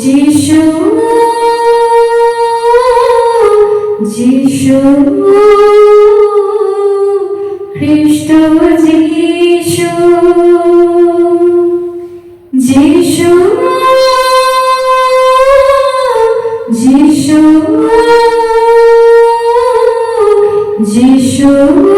যিশু যিশু খ্রিস্ট যিশু যিশু যিশু যিশু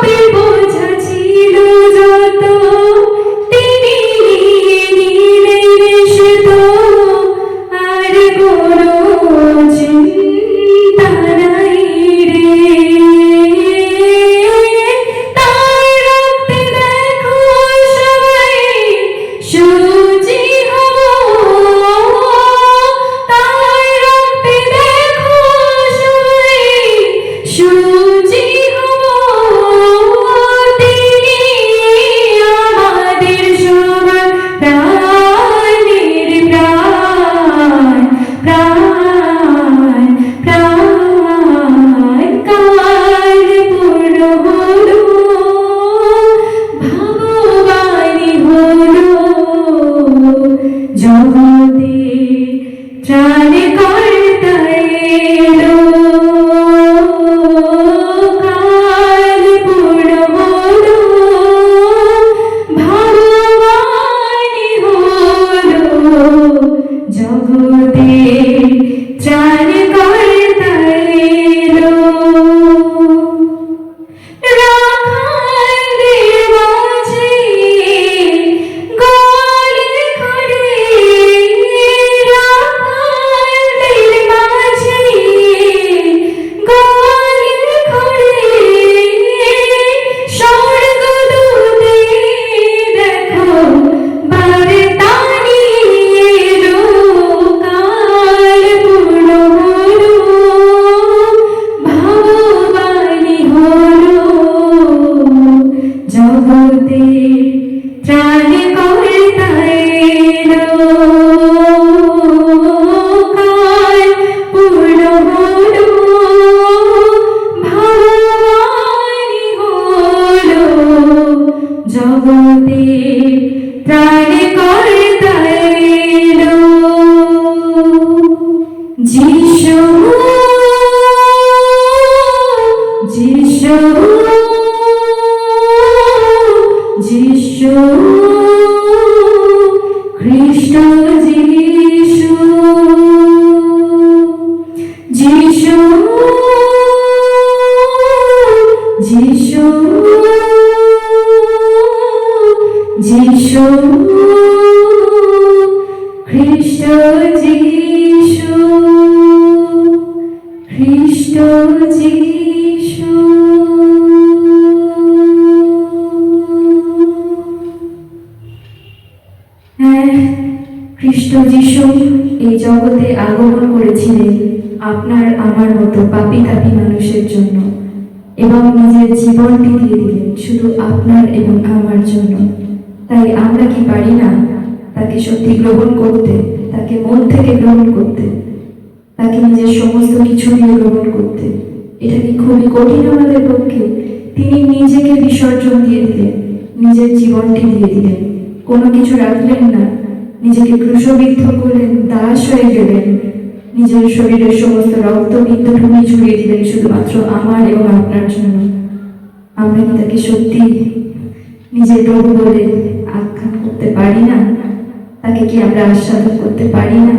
people. good যিশু হ্যাঁ খ্রিস্ট যিশু এই জগতে আগমন করেছিলেন আপনার, আমার মতো পাপী তাপী মানুষের জন্য এবং নিজের জীবনটি দিয়ে দিলেন শুধু আপনার এবং আমার জন্য। তাই আমরা কি পারি না? তাকে সত্যি গ্রহণ করতে, তাকে মন থেকে গ্রহণ করতে, তাকে নিজের সমস্ত কিছু দিয়ে গ্রহণ করতে। এটা কি খুবই কঠিন আমাদের পক্ষে? তিনি নিজেকে বিসর্জন দিয়ে দিলেন, নিজের জীবনটি দিয়ে দিলেন। কোনো কিছু রাখলেন না, নিজেকে ক্রুশবিদ্ধ করলেন, দাস হয়ে গেলেন। নিজের শরীরের সমস্ত রক্ত বিন্দুটুমি ছুড়িয়ে দিলেন শুধুমাত্র আমার এবং আপনার জন্য। আমরা কি তাকে সত্যি নিজের প্রভু বলে আখ্যান করতে পারি না? তাকে কি আমরা আস্বাদন করতে পারি না?